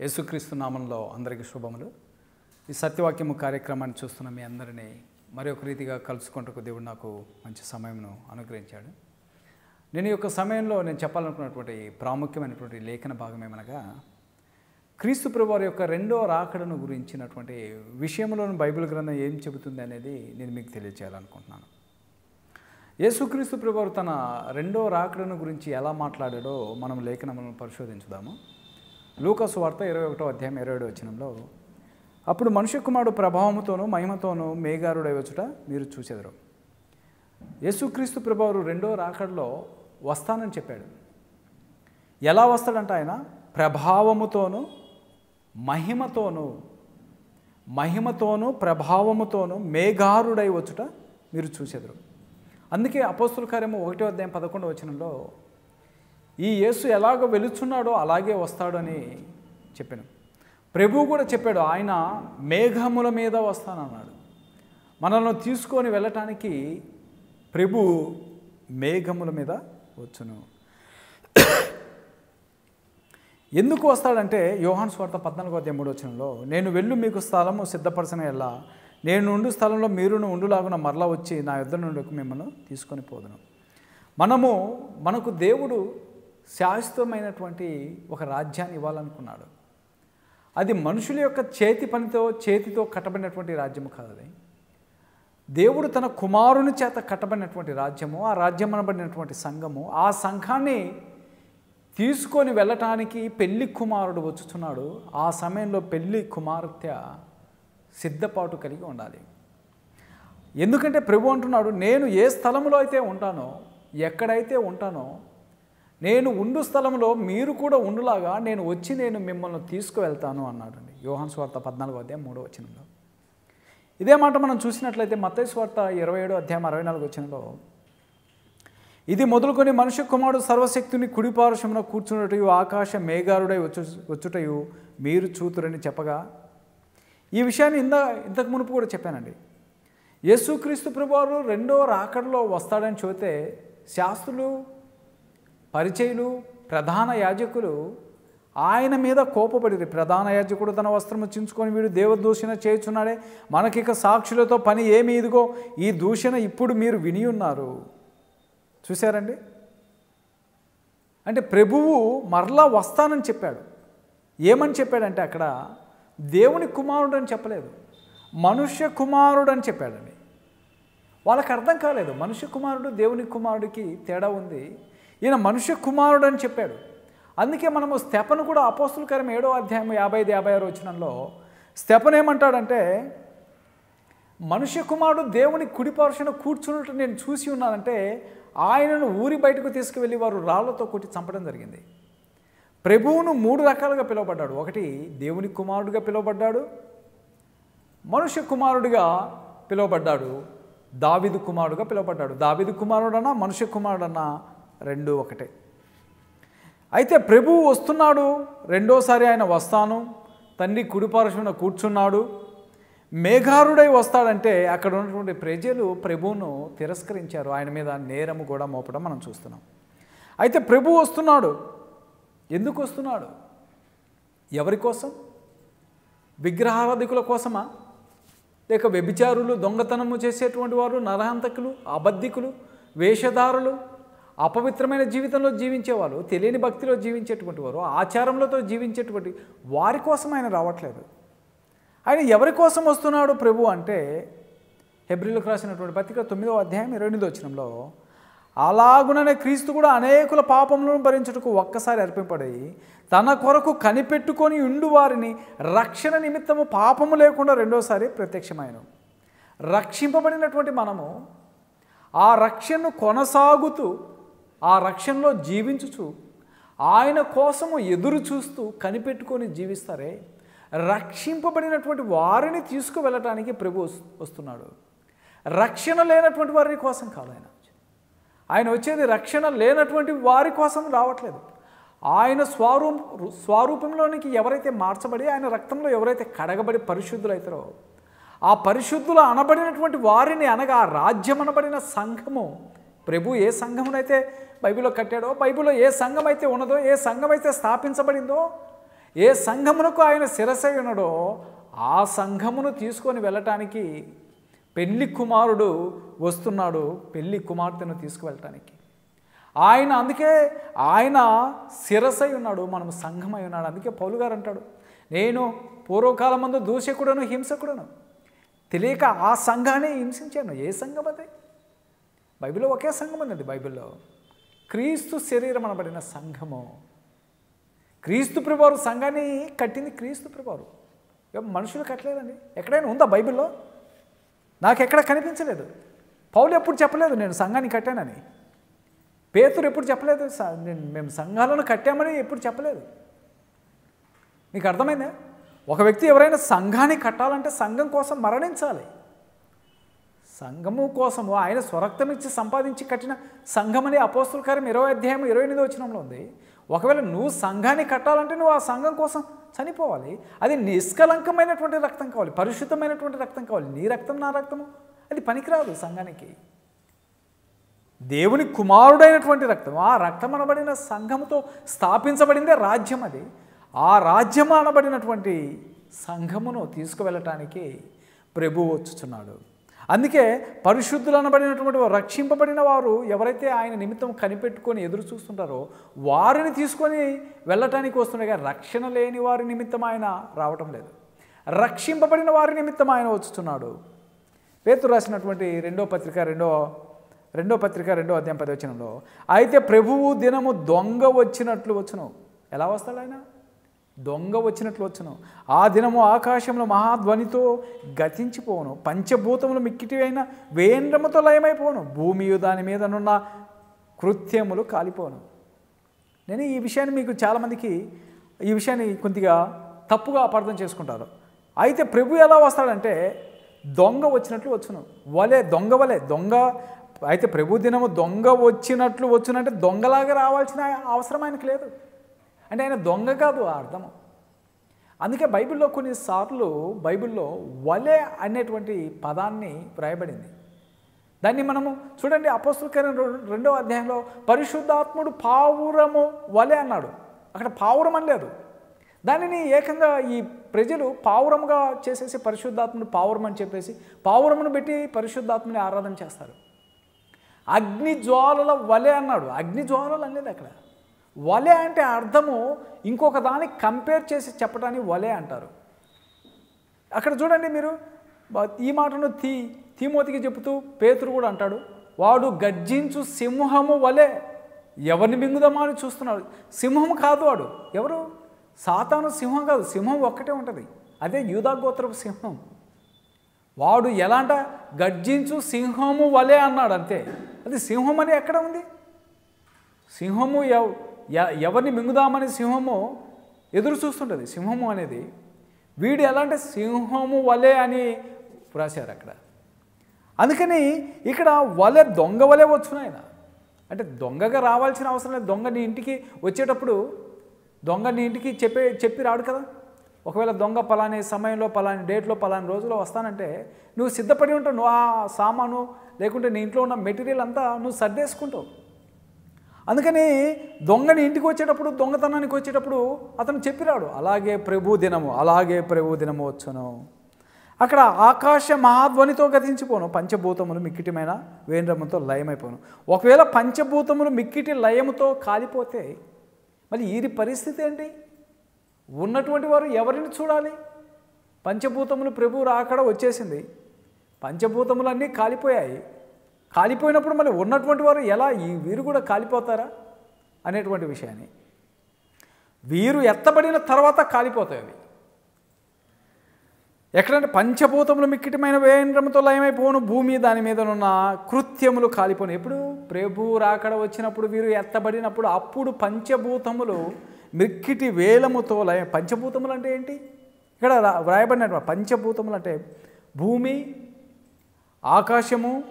యేసుక్రీస్తు నామంలో అందరికీ శుభములు. ఈ సత్యవాక్యము కార్యక్రమాన్ని చూస్తున్న మీ అందరినీ మరి ఒక రీతిగా కలుసుకుంటూ దేవుడు నాకు మంచి సమయంను అనుగ్రహించాడు. నేను యొక్క సమయంలో నేను చెప్పాలనుకున్నటువంటి ప్రాముఖ్యమైనటువంటి లేఖన భాగం ఏమనగా క్రీస్తు ప్రభువారి యొక్క రెండో రాకడను గురించినటువంటి విషయంలోని బైబిల్ గ్రంథం ఏం చెబుతుంది అనేది నేను మీకు తెలియజేయాలనుకుంటున్నాను యేసుక్రీస్తు ప్రభువారు తన రెండో రాకడను గురించి ఎలా మాట్లాడాడో మనం లేఖనములను పరిశోధించుదాము. లూకసు వార్త ఇరవై ఒకటో అధ్యాయం ఇరవై ఏడు వచ్చినంలో అప్పుడు మనుష్య కుమారుడు ప్రభావముతోనూ మహిమతోనూ మేఘారుడై వచ్చుట మీరు చూచెదరు. యేసుక్రీస్తు ప్రభువారు రెండో రాకడలో వస్తానని చెప్పాడు. ఎలా వస్తాడంట ఆయన? ప్రభావముతోనూ మహిమతోనూ మహిమతోనూ ప్రభావముతోనూ మేఘారుడై వచ్చుట మీరు చూసేదరు అందుకే అపోస్తుల కార్యము ఒకటో అధ్యాయం పదకొండు వచనంలో ఈ యేసు ఎలాగ వెలుచున్నాడో అలాగే వస్తాడని చెప్పాను. ప్రభువు కూడా చెప్పాడు ఆయన మేఘముల మీద వస్తానన్నాడు. మనల్ని తీసుకొని వెళ్ళటానికి ప్రభు మేఘముల మీద వచ్చును. ఎందుకు వస్తాడంటే యోహాన్ స్వార్థ పద్నాలుగో అధ్యాయం మూడు వచనంలో నేను వెళ్ళు మీకు స్థలము సిద్ధపరచిన ఎలా నేను ఉండు స్థలంలో మీరును ఉండులాగున మరలా వచ్చి నా యుద్ధ నుండి మిమ్మల్ని తీసుకొని పోదును. మనము మనకు దేవుడు శాశ్వతమైనటువంటి ఒక రాజ్యాన్ని ఇవ్వాలనుకున్నాడు. అది మనుషుల యొక్క చేతి పనితో చేతితో కట్టబడినటువంటి రాజ్యము కాదు అది. దేవుడు తన కుమారుని చేత కట్టబడినటువంటి రాజ్యము ఆ రాజ్యం అనబడినటువంటి సంఘము ఆ సంఘాన్ని తీసుకొని వెళ్ళటానికి పెళ్ళి కుమారుడు వచ్చుతున్నాడు ఆ సమయంలో పెళ్ళి కుమార్తె సిద్ధపాటు కలిగి ఉండాలి. ఎందుకంటే ప్రభు అంటున్నాడు నేను ఏ స్థలంలో అయితే ఉంటానో ఎక్కడైతే ఉంటానో నేను ఉండు స్థలంలో మీరు కూడా ఉండులాగా నేను వచ్చి నేను మిమ్మల్ని తీసుకువెళ్తాను అన్నాడండి. యోహాన్ స్వార్థ పద్నాలుగో అధ్యాయం మూడో వచనంలో. ఇదే మాట మనం చూసినట్లయితే మత్తయ్య స్వార్థ ఇరవై ఏడో అధ్యాయం అరవై నాలుగు వచనంలో ఇది మొదలుకొని మనుష్య కుమారుడు సర్వశక్తిని కుడిపారుషమున కూర్చున్నటయు ఆకాశ మేఘారుడై వచ్చు వచ్చుటయు మీరు చూతురని చెప్పగా ఈ విషయాన్ని ఇందా ఇంతకు మునుపు కూడా చెప్పానండి. యేసుక్రీస్తు ప్రభువారు రెండో రాకడలో వస్తాడని చూస్తే శాస్త్రులు పరిచయులు ప్రధాన యాజకులు ఆయన మీద కోపపడిరి. ప్రధాన యాజకుడు తన వస్త్రము చించుకొని వీడు దేవదూషణ చేయుచున్నాడే. మనకిక సాక్షులతో పని ఏమి ఇదిగో ఈ దూషణ ఇప్పుడు మీరు విని ఉన్నారు. చూశారండి? అంటే ప్రభువు మరలా వస్తానని చెప్పాడు. ఏమని చెప్పాడంటే అక్కడ దేవుని కుమారుడు అని చెప్పలేదు. మనుష్య కుమారుడు అని చెప్పాడండి. వాళ్ళకి అర్థం కాలేదు. మనుష్య కుమారుడు దేవుని కుమారుడికి తేడా ఉంది. ఈయన మనుష్య కుమారుడు అని చెప్పాడు. అందుకే మనము స్తెపను కూడా అపోస్తుల కార్యం ఏడో అధ్యాయం యాభై ఐదు యాభై ఆరు వచ్చినంలో స్తెపన్ ఏమంటాడంటే మనుష్య కుమారుడు దేవుని కుడిపరుషను కూర్చున్నట్టు నేను చూసి ఉన్నానంటే ఆయనను ఊరి బయటకు తీసుకువెళ్ళి వారు రాళ్ళతో కొట్టి చంపడం జరిగింది. ప్రభువును మూడు రకాలుగా పిలువబడ్డాడు. ఒకటి దేవుని కుమారుడిగా పిలువబడ్డాడు. మనుష్య కుమారుడిగా పిలువబడ్డాడు. దావిదు కుమారుడుగా పిలువబడ్డాడు. దావిదు కుమారుడన్నా మనుష్య కుమారుడన్నా రెండు ఒకటే. అయితే ప్రభువు వస్తున్నాడు రెండోసారి ఆయన వస్తాను తండ్రి కుడిపార్శ్వన కూర్చున్నాడు మేఘారుడై వస్తాడంటే అక్కడ ఉన్నటువంటి ప్రజలు ప్రభువును తిరస్కరించారు ఆయన మీద నేరము కూడా మోపడం మనం చూస్తున్నాం. అయితే ప్రభు వస్తున్నాడు ఎందుకు వస్తున్నాడు? ఎవరి కోసం? విగ్రహారాధికుల కోసమా? లేక వ్యభిచారులు దొంగతనము చేసేటువంటి వారు నరహంతకులు అబద్ధికులు వేషధారులు అపవిత్రమైన జీవితంలో జీవించేవాళ్ళు తెలియని భక్తిలో జీవించేటువంటి వారు ఆచారములతో జీవించేటువంటి వారి కోసం ఆయన రావట్లేదు. ఆయన ఎవరి కోసం వస్తున్నాడు ప్రభు అంటే హెబ్రిలకు రాసినటువంటి పత్రిక తొమ్మిదో అధ్యాయం ఇరవై ఎనిమిది వచ్చినంలో అలాగుననే క్రీస్తు కూడా అనేకుల పాపములను భరించుటకు ఒక్కసారి అర్పింపడి తన కొరకు కనిపెట్టుకొని ఉండు వారిని రక్షణ నిమిత్తము పాపము లేకుండా రెండోసారి ప్రత్యక్షమైన రక్షింపబడినటువంటి మనము ఆ రక్షణను కొనసాగుతూ ఆ రక్షణలో జీవించుచు ఆయన కోసము ఎదురు చూస్తూ కనిపెట్టుకొని జీవిస్తారే. రక్షింపబడినటువంటి వారిని తీసుకువెళ్ళటానికి ప్రభు వస్తున్నాడు. రక్షణ లేనటువంటి వారి కోసం కాదు ఆయన ఆయన వచ్చేది రక్షణ లేనటువంటి వారి కోసం రావట్లేదు. ఆయన స్వరూప స్వరూపంలోనికి ఎవరైతే మార్చబడి ఆయన రక్తంలో ఎవరైతే కడగబడి పరిశుద్ధులైతారో ఆ పరిశుద్ధులు అనబడినటువంటి వారిని అనగా రాజ్యం అనబడిన సంఘము ప్రభు ఏ సంఘమునైతే బైబిల్లో కట్టాడో బైబిల్లో ఏ సంఘం అయితే ఉన్నదో ఏ సంఘం అయితే స్థాపించబడిందో ఏ సంఘమునకు ఆయన శిరసై ఉన్నాడో ఆ సంఘమును తీసుకొని వెళ్ళటానికి పెళ్ళి కుమారుడు వస్తున్నాడు పెళ్ళి కుమార్తెను తీసుకువెళ్ళటానికి. ఆయన అందుకే ఆయన శిరసై ఉన్నాడు మనం సంఘమై ఉన్నాడు. అందుకే పౌలు గారు అంటాడు నేను పూర్వకాలం ముందు దూషకుడను హింసకుడను. తెలియక ఆ సంఘాన్ని హింసించాను. ఏ సంఘం అదే? బైబిల్లో ఒకే సంఘం ఉందండి బైబిల్లో. క్రీస్తు శరీరం అనబడిన సంఘము. క్రీస్తు ప్రభువారు సంఘాన్ని కట్టింది క్రీస్తు ప్రభువారు. మనుషులు కట్టలేదండి. ఎక్కడైనా ఉందా బైబిల్లో? నాకు ఎక్కడ కనిపించలేదు. పౌలు ఎప్పుడు చెప్పలేదు నేను సంఘాన్ని కట్టానని. పేతురు ఎప్పుడు చెప్పలేదు నేను మేము సంఘాలను కట్టామని ఎప్పుడు చెప్పలేదు. మీకు అర్థమైందా? ఒక వ్యక్తి ఎవరైనా సంఘాన్ని కట్టాలంటే సంఘం కోసం మరణించాలి. సంఘము కోసము ఆయన స్వరక్తం ఇచ్చి సంపాదించి కట్టిన సంఘం అనే అపోస్తుల కార్యం ఇరవై అధ్యాయం ఇరవై ఎనిమిది వచ్చినంలో ఉంది. ఒకవేళ నువ్వు సంఘాన్ని కట్టాలంటే నువ్వు ఆ సంఘం కోసం చనిపోవాలి. అది నిష్కలంకమైనటువంటి రక్తం కావాలి. పరిశుద్ధమైనటువంటి రక్తం కావాలి. నీ రక్తం నా రక్తము. అది పనికిరాదు సంఘానికి. దేవుని కుమారుడైనటువంటి రక్తం ఆ రక్తం అనబడిన సంఘముతో స్థాపించబడిందే రాజ్యం అది. ఆ రాజ్యం అనబడినటువంటి సంఘమును తీసుకువెళ్ళటానికి ప్రభువు వచ్చుచున్నాడు. అందుకే పరిశుద్ధులు అనబడినటువంటి రక్షింపబడిన వారు ఎవరైతే ఆయన నిమిత్తం కనిపెట్టుకొని ఎదురు చూస్తుంటారో వారిని తీసుకొని వెళ్ళటానికి వస్తుండే కానీ రక్షణ లేని వారి నిమిత్తం ఆయన రావటం లేదు. రక్షింపబడిన వారి నిమిత్తం ఆయన వచ్చుతున్నాడు. పేతు రాసినటువంటి రెండో పత్రిక రెండో రెండో పత్రిక రెండో అధ్యాయం పదవచనంలో అయితే ప్రభువు దినము దొంగ వచ్చినట్లు వచ్చును. ఎలా వస్తాడు ఆయన? దొంగ వచ్చినట్లు వచ్చును. ఆ దినము ఆకాశంలో మహాధ్వనితో గతించిపోను పంచభూతములు మిక్కిటి అయిన వేంద్రముతో లయమైపోను భూమి దాని మీదనున్న కృత్యములు కాలిపోను నేను ఈ విషయాన్ని మీకు చాలామందికి ఈ విషయాన్ని కొద్దిగా తప్పుగా అపార్థం చేసుకుంటారు. అయితే ప్రభు ఎలా వస్తాడంటే దొంగ వచ్చినట్లు వచ్చును. వలే దొంగ వలే దొంగ అయితే ప్రభు దినము దొంగ వచ్చినట్లు వచ్చునంటే దొంగలాగా రావాల్సిన అవసరం ఆయనకు లేదు. అంటే ఆయన దొంగ కాదు ఆ అర్థం. అందుకే బైబిల్లో కొన్నిసార్లు బైబిల్లో వలె అనేటువంటి పదాన్ని వ్రాయబడింది. దాన్ని మనము చూడండి అపోస్తుల రెండో అధ్యాయంలో పరిశుద్ధాత్ముడు పావురము వలె అన్నాడు. అక్కడ పావురం అనలేదు దానిని ఏకంగా ఈ ప్రజలు పావురముగా చేసేసి పరిశుద్ధాత్ముడు పావురం అని చెప్పేసి పావురమును పెట్టి పరిశుద్ధాత్ముని ఆరాధన చేస్తారు. అగ్ని జ్వాలల వలె అన్నాడు. అగ్ని జ్వాలలు అనేది అక్కడ. వలె అంటే అర్థము ఇంకొక దాన్ని కంపేర్ చేసి చెప్పడానికి వలె అంటారు. అక్కడ చూడండి మీరు ఈ మాటను తీ తీమోతికి చెబుతూ పేతురు కూడా అంటాడు వాడు గర్జించు సింహము వలె ఎవరిని మింగుదామా అని చూస్తున్నాడు. సింహం కాదు వాడు. ఎవరు? సాతాను సింహం కాదు. సింహం ఒక్కటే ఉంటుంది. అదే యూదా గోత్రపు సింహం. వాడు ఎలాంట? గర్జించు సింహము వలె అన్నాడు అంతే. అది సింహం అని ఎక్కడ ఉంది? సింహము ఎవ ఎవరిని మింగుదామని సింహము ఎదురు చూస్తుంటుంది. సింహము అనేది వీడు ఎలా అంటే సింహము వలె అని రాశారు అక్కడ. అందుకని ఇక్కడ వలె దొంగ వలె వచ్చును ఆయన. అంటే దొంగగా రావాల్సిన అవసరం లేదు. దొంగ నీ ఇంటికి వచ్చేటప్పుడు దొంగ నీ ఇంటికి చెప్పే చెప్పి రాడు కదా. ఒకవేళ దొంగ పలాని సమయంలో పలాని డేట్లో పలాని రోజులో వస్తానంటే నువ్వు సిద్ధపడి ఉంటావు. నువ్వు ఆ సామాను లేకుంటే నీ ఇంట్లో ఉన్న మెటీరియల్ అంతా నువ్వు సర్దేసుకుంటావు. అందుకని దొంగని ఇంటికి వచ్చేటప్పుడు దొంగతనానికి వచ్చేటప్పుడు అతను చెప్పిరాడు అలాగే ప్రభు దినము అలాగే ప్రభు దినము వచ్చును. అక్కడ ఆకాశ మహాధ్వనితో గతించిపోను పంచభూతములు మిక్కిటిమైన వేంద్రముతో లయమైపోను. ఒకవేళ పంచభూతములు మిక్కిటి లయముతో కాలిపోతే మరి వీరి పరిస్థితి ఏంటి? ఉన్నటువంటి వారు ఎవరిని చూడాలి? పంచభూతములు ప్రభు రాకడ వచ్చేసింది. పంచభూతములన్నీ కాలిపోయాయి. కాలిపోయినప్పుడు మరి ఉన్నటువంటి వారు ఎలా ఈ వీరు కూడా కాలిపోతారా అనేటువంటి విషయాన్ని. వీరు ఎత్తబడిన తర్వాత కాలిపోతాయి అవి. ఎక్కడంటే పంచభూతములు మిక్కిటమైన వేంద్రముతో లయమైపోను భూమి దాని మీద ఉన్న కృత్యములు కాలిపోను. ఎప్పుడు? ప్రభు రాకడ వచ్చినప్పుడు వీరు ఎత్తబడినప్పుడు అప్పుడు పంచభూతములు మిక్కిటి వేలముతో లయ పంచభూతములు అంటే ఏంటి? ఇక్కడ వ్రాయబడినటువంటి పంచభూతములు అంటే భూమి ఆకాశము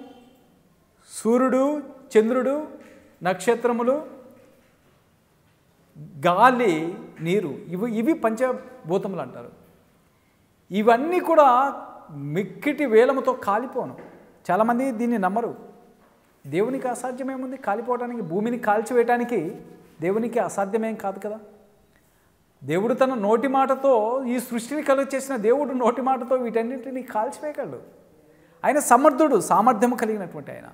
సూర్యుడు చంద్రుడు నక్షత్రములు గాలి నీరు ఇవి ఇవి పంచభూతములు అంటారు. ఇవన్నీ కూడా మిక్కిటి వేలముతో కాలిపోను. చాలామంది దీన్ని నమ్మరు. దేవునికి అసాధ్యమేముంది? కాలిపోవడానికి భూమిని కాల్చివేయటానికి దేవునికి అసాధ్యమేం కాదు కదా? దేవుడు తన నోటి మాటతో ఈ సృష్టిని కలుగు చేసిన దేవుడు నోటి మాటతో వీటన్నింటినీ కాల్చివేయగలడు. ఆయన సమర్థుడు సామర్థ్యము కలిగినటువంటి ఆయన.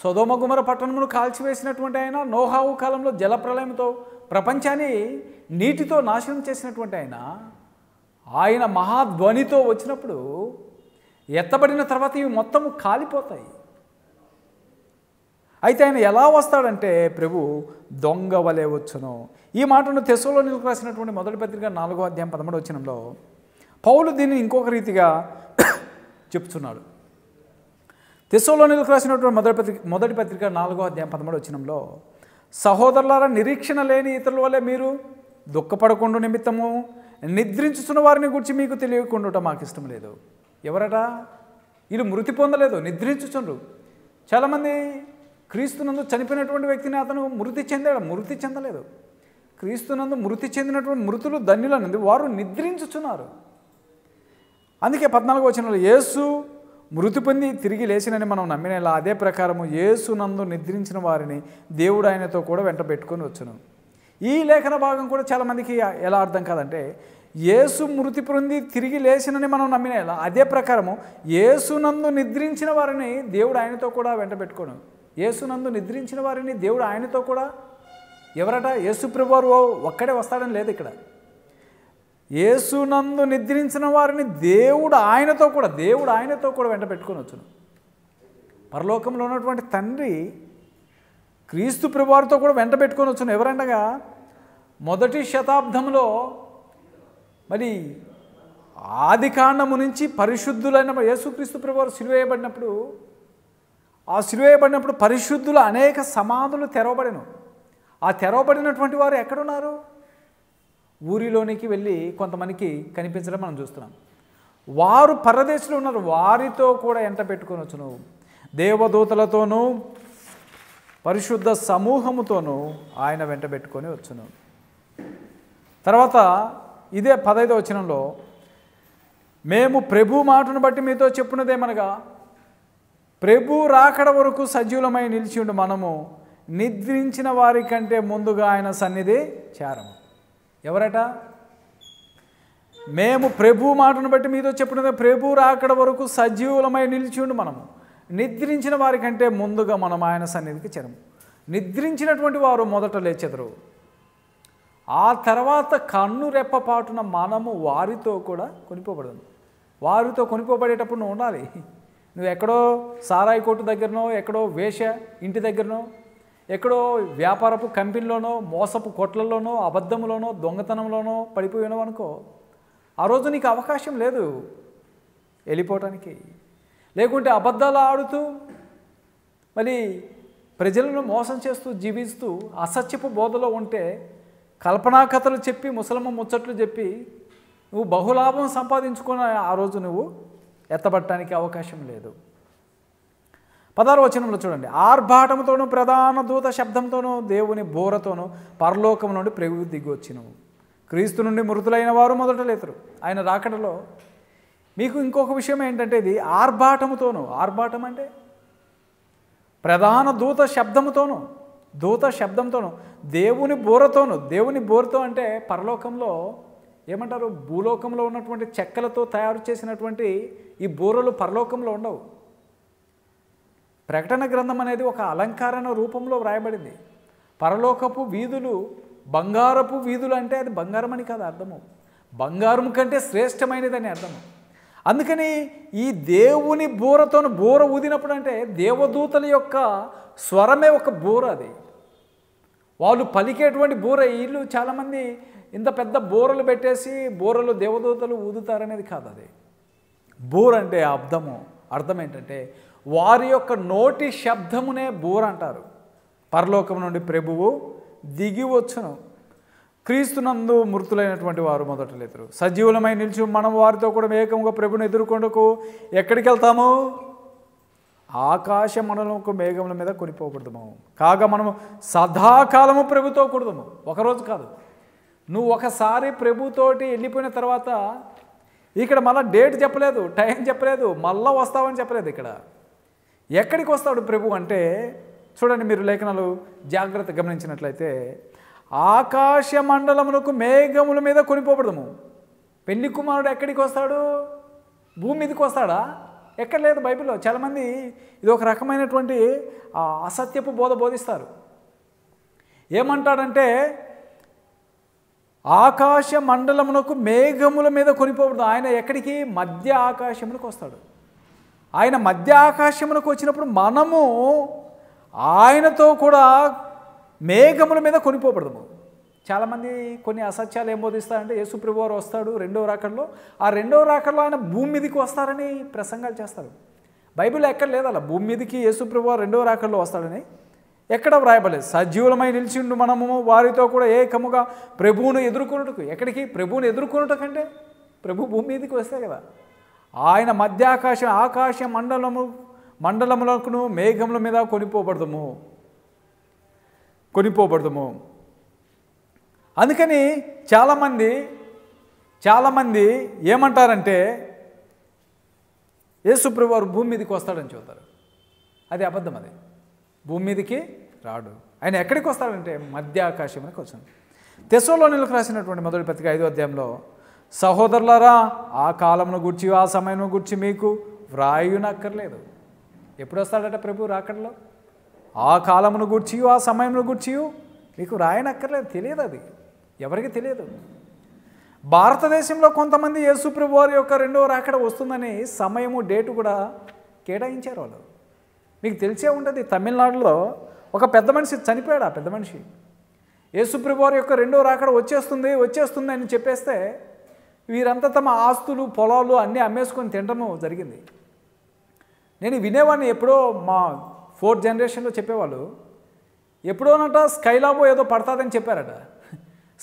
సొదోమగుమర పట్టణమును కాల్చివేసినటువంటి ఆయన నోహావు కాలంలో జలప్రలయంతో ప్రపంచాన్ని నీటితో నాశనం చేసినటువంటి ఆయన ఆయన మహాధ్వనితో వచ్చినప్పుడు ఎత్తబడిన తర్వాత ఇవి మొత్తము కాలిపోతాయి. అయితే ఆయన ఎలా వస్తాడంటే ప్రభు దొంగ వలె వచ్చును. ఈ మాటను తెసోలో నిలుకు రాసినటువంటి మొదటి పత్రిక నాలుగో అధ్యాయం పదమూడు వచ్చినంలో పౌలు దీన్ని ఇంకొక రీతిగా చెప్తున్నాడు. తెసోలో నిలుకు రాసినటువంటి మొదటి పత్రిక మొదటి పత్రిక నాలుగో అధ్యాయం పదమూడు వచ్చినంలో సహోదరులారా నిరీక్షణ లేని ఇతరుల వల్లే మీరు దుఃఖపడకుండా నిమిత్తము నిద్రించుతున్న వారిని గురించి మీకు తెలియకుండా మాకు ఇష్టం లేదు. ఎవరట? వీళ్ళు మృతి పొందలేదు నిద్రించుచుండ్రు. చాలామంది క్రీస్తునందు చనిపోయినటువంటి వ్యక్తిని అతను మృతి చెందాడు మృతి చెందలేదు. క్రీస్తునందు మృతి చెందినటువంటి మృతులు ధన్యులనుంది వారు నిద్రించుచున్నారు. అందుకే పద్నాలుగు వచ్చిన యేసు మృతి పొంది తిరిగి లేచినని మనం నమ్మినలా అదే ప్రకారము యేసు నందు నిద్రించిన వారిని దేవుడు ఆయనతో కూడా వెంట పెట్టుకొని వచ్చును. ఈ లేఖన భాగం కూడా చాలామందికి ఎలా అర్థం కాదంటే యేసు మృతి పొంది తిరిగి లేచినని మనం నమ్మినలా అదే ప్రకారము యేసునందు నిద్రించిన వారిని దేవుడు ఆయనతో కూడా వెంట పెట్టుకోను. యేసునందు నిద్రించిన వారిని దేవుడు ఆయనతో కూడా ఎవరట? యేసు ప్రభువారు ఒక్కడే వస్తాడని లేదు ఇక్కడ. యేసునందు నిద్రించిన వారిని దేవుడు ఆయనతో కూడా దేవుడు ఆయనతో కూడా వెంట పెట్టుకొని వచ్చును. పరలోకంలో ఉన్నటువంటి తండ్రి క్రీస్తు ప్రభువారితో కూడా వెంట పెట్టుకొని వచ్చును. ఎవరండగా? మొదటి శతాబ్దంలో మరి ఆది కాండము నుంచి పరిశుద్ధులైన యేసుక్రీస్తు ప్రభువారు సిలువేయబడినప్పుడు ఆ సిలువేయబడినప్పుడు పరిశుద్ధులు అనేక సమాధులు తెరవబడిను. ఆ తెరవబడినటువంటి వారు ఎక్కడున్నారు? ఊరిలోనికి వెళ్ళి కొంతమందికి కనిపించడం మనం చూస్తున్నాం. వారు పరదేశంలో ఉన్నారు. వారితో కూడా ఎంట పెట్టుకొని వచ్చును. దేవదూతలతోనూ పరిశుద్ధ సమూహముతోనూ ఆయన వెంట పెట్టుకొని వచ్చును. తర్వాత ఇదే పదైదో వచనంలో మేము ప్రభు మాటను బట్టి మీతో చెప్పున్నదేమనగా ప్రభు రాకడ వరకు సజీవులమై నిలిచి ఉండి మనము నిద్రించిన వారి కంటే ముందుగా ఆయన సన్నిధి చేరము ఎవరట? మేము ప్రభు మాటను బట్టి మీతో చెప్పిన ప్రభు రాకడ వరకు సజీవులమై నిలిచి ఉండి మనము. నిద్రించిన వారి కంటే ముందుగా మనం ఆయన సన్నిధికి చేరము. నిద్రించినటువంటి వారు మొదట లేచెదరు. ఆ తర్వాత కన్ను రెప్పపాటున మనము వారితో కూడా కొనిపోబడదు. వారితో కొనిపోబడేటప్పుడు నువ్వు ఉండాలి. నువ్వు ఎక్కడో సారాయి కొట్టు దగ్గరనో ఎక్కడో వేష ఇంటి దగ్గరనో ఎక్కడో వ్యాపారపు కంపెనీలోనో మోసపు కొట్లలోనో అబద్ధంలోనో దొంగతనంలోనో పడిపోయినావు అనుకో ఆ రోజు నీకు అవకాశం లేదు వెళ్ళిపోవటానికి. లేకుంటే అబద్ధాలు ఆడుతూ మరి ప్రజలను మోసం చేస్తూ జీవిస్తూ అసత్యపు బోధలో ఉంటే కల్పనా కథలు చెప్పి ముసలమ్మ ముచ్చట్లు చెప్పి నువ్వు బహులాభం సంపాదించుకున్న ఆ రోజు నువ్వు ఎత్తబట్టడానికి అవకాశం లేదు. పదారు వచనంలో చూడండి. ఆర్భాటంతోనూ ప్రధాన దూత శబ్దంతోనూ దేవుని బోరతోనూ పరలోకం నుండి ప్రభు దిగి వచ్చినవు క్రీస్తు నుండి మృతులైన వారు మొదట లేతరు. ఆయన రాకడలో మీకు ఇంకొక విషయం ఏంటంటే ఇది ఆర్భాటముతోనూ. ఆర్భాటం అంటే ప్రధాన దూత శబ్దముతోనూ దూత శబ్దంతోనూ దేవుని బోరతోనూ. దేవుని బోరతో అంటే పరలోకంలో ఏమంటారు? భూలోకంలో ఉన్నటువంటి చెక్కలతో తయారు చేసినటువంటి ఈ బోరలు పరలోకంలో ఉండవు. ప్రకటన గ్రంథం అనేది ఒక అలంకారణ రూపంలో వ్రాయబడింది. పరలోకపు వీధులు బంగారపు వీధులు అంటే అది బంగారం అని కాదు అర్థము. బంగారం కంటే శ్రేష్టమైనదని అర్థము. అందుకని ఈ దేవుని బూరతో బూర ఊదినప్పుడు అంటే దేవదూతల యొక్క స్వరమే ఒక బూర అది. వాళ్ళు పలికేటువంటి బూర వీళ్ళు చాలామంది ఇంత పెద్ద బూరలు పెట్టేసి బూరలు దేవదూతలు ఊదుతారనేది కాదు అది. బూర అంటే అర్థము. అర్థం ఏంటంటే వారి యొక్క నోటి శబ్దమునే బూర అంటారు. పరలోకం నుండి ప్రభువు దిగి వచ్చును. క్రీస్తునందు మృతులైనటువంటి వారు మొదట లేతురు. సజీవులమై నిలిచి మనం వారితో కూడా ఏకంగా ప్రభుని ఎదుర్కొండకు ఎక్కడికి వెళ్తాము? ఆకాశ మండలంకు మేఘముల మీద కొనిపోకూడదు కాగా మనము సదాకాలము ప్రభుతో కూడదము. ఒకరోజు కాదు. నువ్వు ఒకసారి ప్రభుతోటి వెళ్ళిపోయిన తర్వాత ఇక్కడ మళ్ళీ డేట్ చెప్పలేదు టైం చెప్పలేదు మళ్ళీ వస్తావని చెప్పలేదు ఇక్కడ. ఎక్కడికి వస్తాడు ప్రభు అంటే చూడండి మీరు లేఖనాలు జాగ్రత్త గమనించినట్లయితే ఆకాశ మండలమునకు మేఘముల మీద కొనిపోబడము పెళ్ళి కుమారుడు ఎక్కడికి వస్తాడు? భూమి మీదకి వస్తాడా? ఎక్కడ లేదు బైబిల్లో. చాలామంది ఇది ఒక రకమైనటువంటి అసత్యపు బోధ బోధిస్తారు. ఏమంటాడంటే ఆకాశ మండలమునకు మేఘముల మీద కొనిపోబడదు. ఆయన ఎక్కడికి? మధ్య ఆకాశములకు వస్తాడు. ఆయన మధ్య ఆకాశమునకు వచ్చినప్పుడు మనము ఆయనతో కూడా మేఘముల మీద కొనిపోబడము. చాలామంది కొన్ని అసత్యాలు ఏం బోధిస్తారంటే యేసుప్రభు వారు వస్తాడు రెండవ రాకడలో. ఆ రెండవ రాకడలో ఆయన భూమి మీదకి వస్తారని ప్రసంగాలు చేస్తారు. బైబిల్ ఎక్కడ లేదు అలా భూమి మీదకి యేసుప్రభు వారు రెండవ రాకడలో వస్తాడని ఎక్కడ వ్రాయబడలేదు. సజీవులమై నిలిచిండు మనము వారితో కూడా ఏకముగా ప్రభువును ఎదుర్కొనుటకు. ఎక్కడికి? ప్రభువును ఎదుర్కొనుటకంటే ప్రభు భూమి మీదకి వస్తే కదా. ఆయన మధ్యాకాశం ఆకాశ మండలము మండలములకును మేఘముల మీద కొనిపోబడదము. కొనిపోబడదము. అందుకని చాలామంది చాలామంది ఏమంటారంటే యేసుప్రభు వారు భూమి మీదకి వస్తాడని చెబుతారు. అది అబద్ధం అది. భూమి మీదకి రాడు. ఆయన ఎక్కడికి వస్తాడంటే మధ్య అని వచ్చాను తెసోలో నిలకు రాసినటువంటి మొదటి పత్రిక ఐదో అధ్యాయంలో సహోదరులారా ఆ కాలంను గుర్చి ఆ సమయం గుర్చి మీకు వ్రాయునక్కర్లేదు. ఎప్పుడు వస్తాడట ప్రభు రాకడలో? ఆ కాలమును గూర్చి ఆ సమయంను గూర్చి మీకు రాయనక్కర్లేదు తెలియదు అది. ఎవరికి తెలియదు? భారతదేశంలో కొంతమంది యేసుప్రభు వారి యొక్క రెండవ రాకడ వస్తుందని సమయము డేటు కూడా కేటాయించారు వాళ్ళు. మీకు తెలిసే ఉంటుంది తమిళనాడులో ఒక పెద్ద మనిషి చనిపోయాడు ఆ పెద్ద మనిషి. యేసుప్రభు వారి యొక్క రెండో రాకడ వచ్చేస్తుంది వచ్చేస్తుంది అని చెప్పేస్తే వీరంతా తమ ఆస్తులు పొలాలు అన్నీ అమ్మేసుకొని తినడము జరిగింది. నేను వినేవాడిని ఎప్పుడో మా ఫోర్త్ జనరేషన్లో చెప్పేవాళ్ళు ఎప్పుడోనట స్కైలాబో ఏదో పడుతుందని చెప్పారట.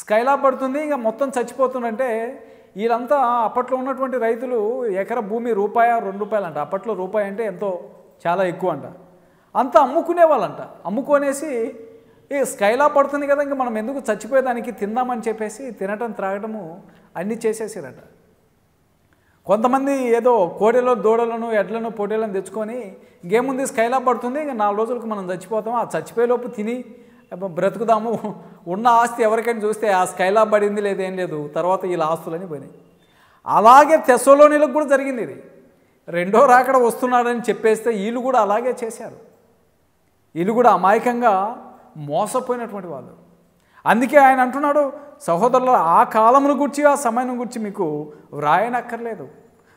స్కైలాబ్ పడుతుంది ఇంకా మొత్తం చచ్చిపోతుందంటే వీళ్ళంతా అప్పట్లో ఉన్నటువంటి రైతులు ఎకర భూమి రూపాయ రెండు రూపాయలు అంట అప్పట్లో రూపాయి అంటే ఎంతో చాలా ఎక్కువ అంట. అంతా అమ్ముకునే వాళ్ళంట అమ్ముకొనేసి ఏ స్కైలా పడుతుంది కదా ఇంకా మనం ఎందుకు చచ్చిపోయేదానికి తిందామని చెప్పేసి తినటం త్రాగటము అన్నీ చేసేసారట. కొంతమంది ఏదో కోడెలో దూడలను ఎడ్లను పొట్టేలను తెచ్చుకొని ఇంకేముంది స్కైలా పడుతుంది ఇంకా నాలుగు రోజులకు మనం చచ్చిపోతాం ఆ చచ్చిపోయేలోపు తిని బ్రతుకుదాము. ఉన్న ఆస్తి ఎవరికైనా చూస్తే ఆ స్కైలా పడింది లేదేం లేదు తర్వాత వీళ్ళ ఆస్తులని పోయినాయి. అలాగే తెసోలోనిలకు కూడా జరిగింది ఇది. రెండో రాకడ వస్తున్నాడని చెప్పేస్తే వీళ్ళు కూడా అలాగే చేశారు. వీళ్ళు కూడా అమాయకంగా మోసపోయినటువంటి వాళ్ళు. అందుకే ఆయన అంటున్నాడు సహోదరుల ఆ కాలమును గుర్చి ఆ సమయం గురించి మీకు వ్రాయనక్కర్లేదు.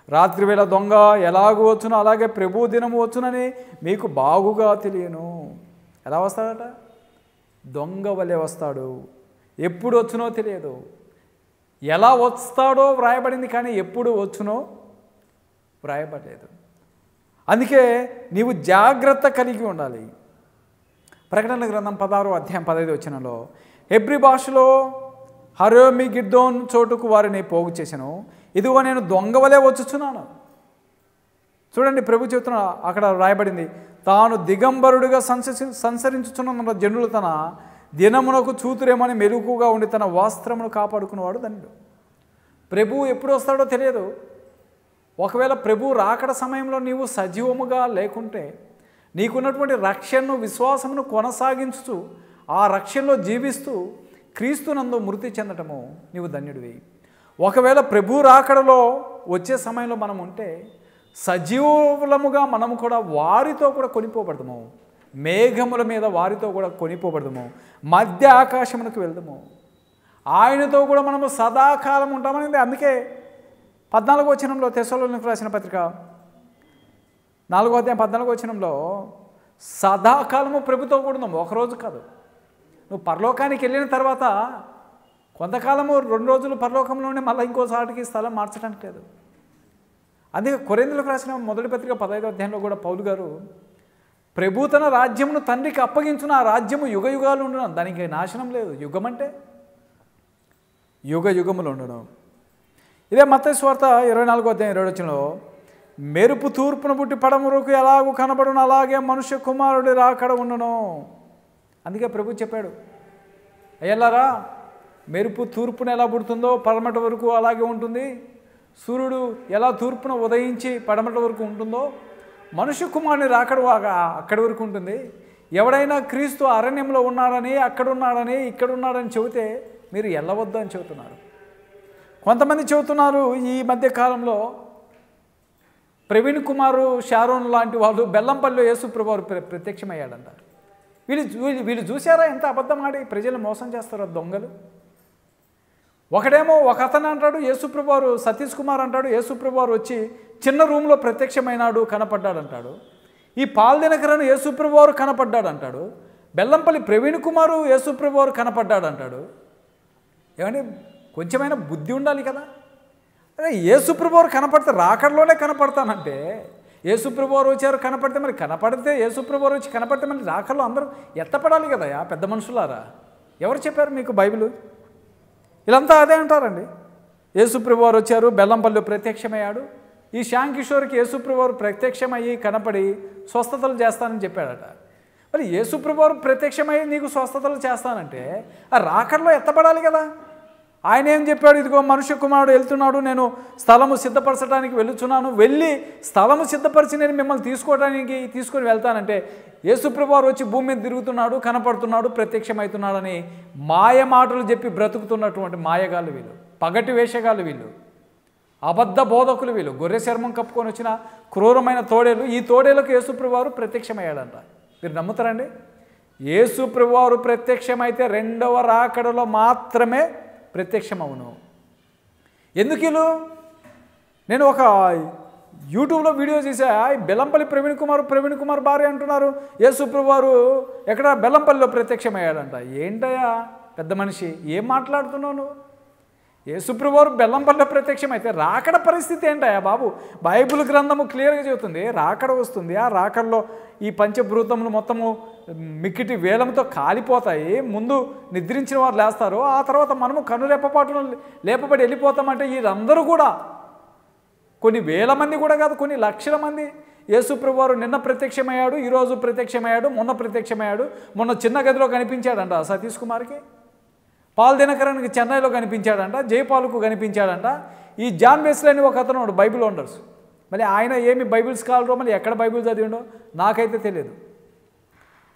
రాత్రి వేళ దొంగ ఎలాగూ వచ్చునో అలాగే ప్రభు దినము వచ్చునని మీకు బాగుగా తెలియను. ఎలా వస్తాడట? దొంగ వలె వస్తాడు. ఎప్పుడు వచ్చునో తెలియదు. ఎలా వస్తాడో వ్రాయబడింది కానీ ఎప్పుడు వచ్చునో వ్రాయబడలేదు. అందుకే నీవు జాగ్రత్త కలిగి ఉండాలి. ప్రకటన గ్రంథం పదహారు అధ్యాయం పదహైదు వచ్చినలో ఎబ్రి భాషలో హరోమి గిడ్డోన్ చోటుకు వారిని పోగు చేశాను. ఇదిగో నేను దొంగవలే వచ్చుచున్నాను. చూడండి ప్రభు చెబుతున్న అక్కడ రాయబడింది తాను దిగంబరుడిగా సంసరి సంసరించుచున్న జనులు తన దినమునకు చూతురేమని మెరుగుగా ఉండి తన వాస్త్రమును కాపాడుకున్నవాడు ధన్యుడు. ప్రభు ఎప్పుడు వస్తాడో తెలియదు. ఒకవేళ ప్రభు రాకడ సమయంలో నీవు సజీవముగా లేకుంటే నీకున్నటువంటి రక్షణను విశ్వాసమును కొనసాగించుతూ ఆ రక్షణలో జీవిస్తూ క్రీస్తునందు మృతి చెందటము నీవు ధన్యుడివి. ఒకవేళ ప్రభు రాకడలో వచ్చే సమయంలో మనం ఉంటే సజీవులముగా మనము కూడా వారితో కూడా కొనిపోబడదాము. మేఘముల మీద వారితో కూడా కొనిపోబడదాము. మధ్య ఆకాశమునకు వెళ్దాము. ఆయనతో కూడా మనము సదాకాలం ఉంటామని అందుకే పద్నాలుగో వచనంలో తెసలోనికి రాసిన పత్రిక నాలుగో అధ్యాయం పద్నాలుగో వచనంలో సదాకాలము ప్రభుతో కూడా ఒకరోజు కాదు. నువ్వు పరలోకానికి వెళ్ళిన తర్వాత కొంతకాలము రెండు రోజులు పరలోకంలోనే మళ్ళీ ఇంకోసారికి స్థలం మార్చడానికి లేదు. అందుకే కొరేందులకు రాసిన మొదటి పత్రిక పదహైదో అధ్యాయంలో కూడా పౌలు గారు ప్రభు తన రాజ్యమును తండ్రికి అప్పగించిన ఆ రాజ్యము యుగ యుగాలు ఉండడం. దానికి నాశనం లేదు. యుగం అంటే యుగ యుగములు ఉండడం. ఇదే మత స్వార్థ ఇరవై నాలుగో అధ్యాయం ఇరవై వచ్చినలో మెరుపు తూర్పున పుట్టి పడమురకు ఎలాగూ కనబడును అలాగే మనుష్య కుమారుడి రాకడ ఉండను అందుకే ప్రభు చెప్పాడు అయ్యలారా మెరుపు తూర్పున ఎలా పుడుతుందో పడమట వరకు అలాగే ఉంటుంది. సూర్యుడు ఎలా తూర్పున ఉదయించి పడమట వరకు ఉంటుందో మనుష్య కుమారుని రాకడ అక్కడి వరకు ఉంటుంది. ఎవడైనా క్రీస్తు అరణ్యంలో ఉన్నాడని అక్కడున్నాడని ఇక్కడున్నాడని ఇక్కడ ఉన్నాడని చెబితే మీరు వెళ్ళవద్దు అని చెబుతున్నారు. కొంతమంది చెబుతున్నారు ఈ మధ్య కాలంలో ప్రవీణ్ కుమారు షారోన్ లాంటి వాళ్ళు బెల్లంపల్లిలో యేసుప్రభు వారు ప్ర వీళ్ళు వీళ్ళు చూసారా ఎంత అబద్ధం ఆడి ప్రజలు మోసం చేస్తారో దొంగలు? ఒకడేమో ఒక అతను అంటాడు యేసుప్రభు వారు సతీష్ కుమార్ అంటాడు యేసుప్రభు వారు వచ్చి చిన్న రూమ్లో ప్రత్యక్షమైనాడు కనపడ్డాడు అంటాడు ఈ పాల్దినకరను యేసుప్రభు వారు కనపడ్డాడు అంటాడు బెల్లంపల్లి ప్రవీణ్ కుమారు యేసుప్రభు వారు కనపడ్డాడు అంటాడు ఏమంటే కొంచెమైనా బుద్ధి ఉండాలి కదా? అరే యేసుప్రభువారు కనపడితే రాకడలోనే కనపడతానంటే యేసుప్రభువారు వచ్చారు కనపడితే మరి కనపడితే యేసుప్రభువారు వచ్చి కనపడితే మరి రాకడలో అందరూ ఎత్తపడాలి కదా పెద్ద మనుషులారా? ఎవరు చెప్పారు మీకు బైబిల్? వీళ్ళంతా అదే అంటారండి. యేసుప్రభువారు వచ్చారు బెల్లంపల్లి ప్రత్యక్షమయ్యాడు. ఈ శ్యామ్ కిషోర్కి యేసుప్రభువారు ప్రత్యక్షమయ్యి కనపడి స్వస్థతలు చేస్తానని చెప్పాడట. మరి యేసుప్రభువారు ప్రత్యక్షమయ్యి నీకు స్వస్థతలు చేస్తానంటే ఆ రాకడలో ఎత్తపడాలి కదా. ఆయన ఏం చెప్పాడు? ఇదిగో మనుష్య కుమారుడు వెళ్తున్నాడు నేను స్థలము సిద్ధపరచడానికి వెళుతున్నాను వెళ్ళి స్థలము సిద్ధపరిచి నేను మిమ్మల్ని తీసుకోవడానికి తీసుకొని వెళ్తానంటే యేసుప్రభువారు వచ్చి భూమి మీద తిరుగుతున్నాడు కనపడుతున్నాడు ప్రత్యక్షమవుతున్నాడని మాయ మాటలు చెప్పి బ్రతుకుతున్నటువంటి మాయగాళ్ళు వీళ్ళు పగటి వేషగాళ్ళు వీళ్ళు అబద్ధ బోధకులు వీళ్ళు గొర్రె చర్మం కప్పుకొని వచ్చిన క్రూరమైన తోడేలు ఈ తోడేలకు యేసుప్రభువారు ప్రత్యక్షమయ్యాడంట. మీరు నమ్ముతారండి? యేసుప్రభువారు ప్రత్యక్షమైతే రెండవ రాకడలో మాత్రమే ప్రత్యక్షమవును. ఎందుకు నేను ఒక యూట్యూబ్లో వీడియో చేసా ఈ బెల్లంపల్లి ప్రవీణ్ కుమార్ ప్రవీణ్ కుమార్ భార్య అంటున్నారు. యేసుప్రభు వారు ఎక్కడ? బెల్లంపల్లిలో ప్రత్యక్షమయ్యాడంట. ఏంటయ్యా? పెద్ద మనిషి ఏం మాట్లాడుతున్నావు నువ్వు? యేసుప్రభు బెల్లంపల్లి ప్రత్యక్షం ప్రత్యక్షమైతే రాకడ పరిస్థితి ఏంటయ్యా బాబు? బైబిల్ గ్రంథము క్లియర్గా చెబుతుంది రాకడ వస్తుంది. ఆ రాకడలో ఈ పంచభూతములు మొత్తము మిక్కిటి వేలంతో కాలిపోతాయి. ముందు నిద్రించిన వారు లేస్తారు. ఆ తర్వాత మనము కనురెప్పపాటులో లేపబడి వెళ్ళిపోతామంటే వీళ్ళందరూ కూడా కొన్ని వేల మంది కూడా కాదు కొన్ని లక్షల మంది యేసుప్రభు వారు నిన్న ప్రత్యక్షమయ్యాడు ఈరోజు ప్రత్యక్షమయ్యాడు మొన్న ప్రత్యక్షమయ్యాడు మొన్న చిన్న గదిలో కనిపించాడంట సతీష్ కుమార్కి. పాల్ దినకరణ్కి చెన్నైలో కనిపించాడంట జయపాల్కు కనిపించాడంట. ఈ జాన్ వెస్లీ అని ఒక అతను బైబిల్ ఓనర్స్. మళ్ళీ ఆయన ఏమి బైబిల్ స్కాలరో మళ్ళీ ఎక్కడ బైబిల్ చదివిండో నాకైతే తెలియదు.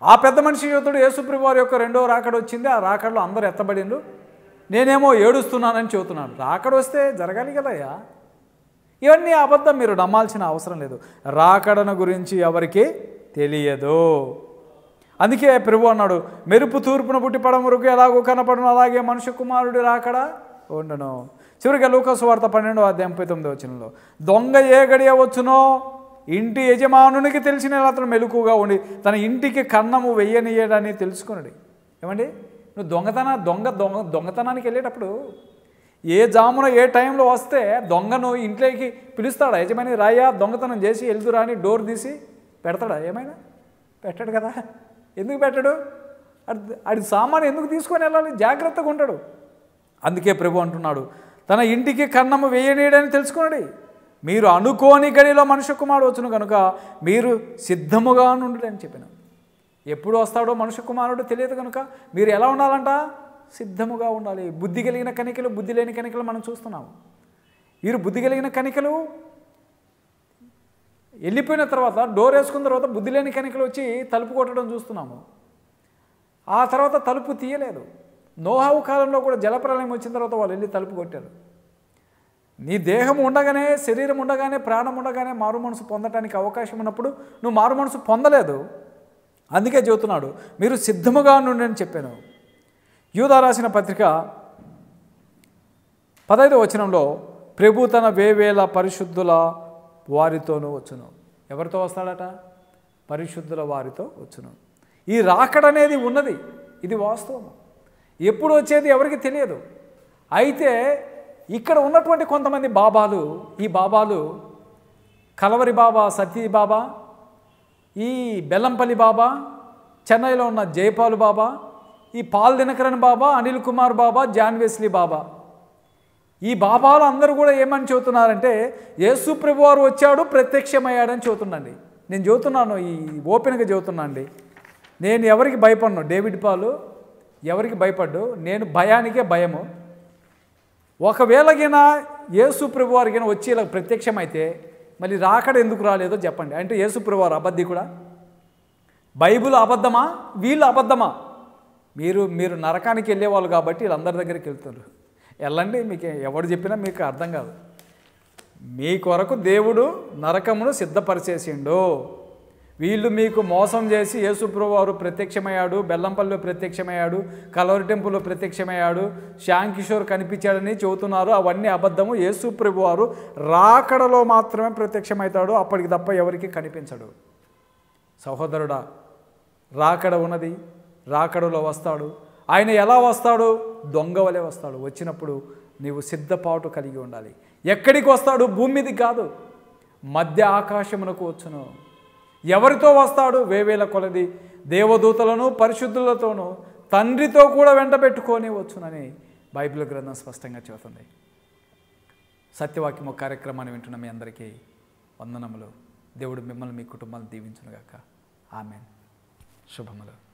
ఆ పెద్ద మనిషి యువతుడు యేసుప్రభు వారి యొక్క రెండో రాకడ వచ్చింది ఆ రాకడలో అందరు ఎత్తబడిండు నేనేమో ఏడుస్తున్నానని చెబుతున్నాను. రాకడ వస్తే జరగాలి కదయ్యా? ఇవన్నీ అబద్ధం మీరు నమ్మాల్సిన అవసరం లేదు. రాకడను గురించి ఎవరికి తెలియదు. అందుకే ప్రభు అన్నాడు మెరుపు తూర్పున పుట్టి పడమరుకు ఎలాగో కనపడను అలాగే మనుష్య కుమారుడు రాకడా ఉండను. చివరిగా లూకసు వార్త పన్నెండో అధ్యాయం ముప్పై తొమ్మిదో వచ్చినలో దొంగ ఏ గడియ వచ్చునో ఇంటి యజమానునికి తెలిసిన అతను మెలకుగా ఉండి తన ఇంటికి కన్నము వెయ్యనియడని తెలుసుకున్నాడు ఏమండి? నువ్వు దొంగతన దొంగ దొంగ దొంగతనానికి వెళ్ళేటప్పుడు ఏ జామున ఏ టైంలో వస్తే దొంగను ఇంట్లోకి పిలుస్తాడా? యజమాని రాయా దొంగతనం చేసి వెళ్తురా అని డోర్ తీసి పెడతాడా? ఏమైనా? పెట్టాడు కదా. ఎందుకు పెట్టడు? అది అది సామాను ఎందుకు తీసుకొని వెళ్ళాలి? జాగ్రత్తగా ఉంటాడు. అందుకే ప్రభు అంటున్నాడు తన ఇంటికి కన్నము వేయనీయడని తెలుసుకున్నాడు మీరు అనుకోని గడిలో మనుష్య కుమారుడు వచ్చును కనుక మీరు సిద్ధముగా ఉండడని అని చెప్పిన. ఎప్పుడు వస్తాడో మనుష్య కుమారుడు తెలియదు కనుక మీరు ఎలా ఉండాలంట? సిద్ధముగా ఉండాలి. బుద్ధి కలిగిన కనికలు బుద్ధి లేని కనికలు మనం చూస్తున్నాము. వీరు బుద్ధి కలిగిన కనికలు వెళ్ళిపోయిన తర్వాత డోర్ వేసుకున్న తర్వాత బుద్ధి లేని కనికలు వచ్చి తలుపు కొట్టడం చూస్తున్నాము. ఆ తర్వాత తలుపు తీయలేదు. నోహావు కాలంలో కూడా జలప్రలయం వచ్చిన తర్వాత వాళ్ళు వెళ్ళి తలుపు కొట్టారు. నీ దేహం ఉండగానే శరీరం ఉండగానే ప్రాణం ఉండగానే మారు మనసు పొందటానికి అవకాశం ఉన్నప్పుడు నువ్వు మారు మనసు పొందలేదు. అందుకే చెబుతున్నాడు మీరు సిద్ధముగా నుండి అని చెప్పాను. యూదా రాసిన పత్రిక పదైదు వచనంలో ప్రభు తన వేవేల పరిశుద్ధుల వారితోనూ వచ్చును. ఎవరితో వస్తాడట? పరిశుద్ధుల వారితో వచ్చును. ఈ రాకడనేది ఉన్నది. ఇది వాస్తవం. ఎప్పుడు వచ్చేది ఎవరికి తెలియదు. అయితే ఇక్కడ ఉన్నటువంటి కొంతమంది బాబాలు ఈ బాబాలు కలవరి బాబా సతీ బాబా ఈ బెల్లంపల్లి బాబా చెన్నైలో ఉన్న జయపాల్ బాబా ఈ Paul Dinakaran Baba Anil Kumar Baba John Wesley Baba ఈ బాబాలు అందరూ కూడా ఏమని చెబుతున్నారంటే యేసు ప్రభు వారు వచ్చాడు ప్రత్యక్షమయ్యాడని చెబుతున్నాండి నేను చెబుతున్నాను ఈ ఓపెన్గా చెబుతున్నా అండి నేను ఎవరికి భయపడను? డేవిడ్ పాలు ఎవరికి భయపడ్డు? నేను భయానికే భయము. ఒకవేళగిన యేసు ప్రభు వారికిన వచ్చి ఇలా ప్రత్యక్షమైతే మళ్ళీ రాకడ ఎందుకు రాలేదో చెప్పండి. అంటే యేసు ప్రభు వారు అబద్ధి కూడా బైబిల్ అబద్ధమా? వీళ్ళు అబద్ధమా? మీరు మీరు నరకానికి వెళ్ళేవాళ్ళు కాబట్టి వీళ్ళందరి దగ్గరికి వెళ్తారు. వెళ్ళండి మీకు ఎవడు చెప్పినా మీకు అర్థం కాదు. మీ కొరకు దేవుడు నరకమును సిద్ధపరిచేసిండు. వీళ్ళు మీకు మోసం చేసి యేసుప్రభు వారు ప్రత్యక్షమయ్యాడు బెల్లంపల్లిలో ప్రత్యక్షమయ్యాడు కలవరి టెంపుల్లో ప్రత్యక్షమయ్యాడు శ్యామ్ కిషోర్ కనిపించాడని చెబుతున్నారు. అవన్నీ అబద్ధము. యేసుప్రభు వారు రాకడలో మాత్రమే ప్రత్యక్షమవుతాడు అప్పటికి తప్ప ఎవరికి కనిపించడు. సహోదరుడా రాకడ ఉన్నది రాకడలో వస్తాడు. ఆయన ఎలా వస్తాడు దొంగ వలె వస్తాడు. వచ్చినప్పుడు నీవు సిద్ధపాటు కలిగి ఉండాలి. ఎక్కడికి వస్తాడు? భూమి కాదు. మధ్య ఆకాశమునకు వచ్చును. ఎవరితో వస్తాడు? వేవేల కొలది దేవదూతలను పరిశుద్ధులతోనూ తండ్రితో కూడా వెంట పెట్టుకొని వచ్చునని బైబిల్ గ్రంథం స్పష్టంగా చెబుతుంది. సత్యవాక్యము కార్యక్రమాన్ని వింటున్న మీ అందరికీ వందనములు. దేవుడు మిమ్మల్ని మీ కుటుంబాలను దీవించునుగాక. ఆమెన్. శుభములు.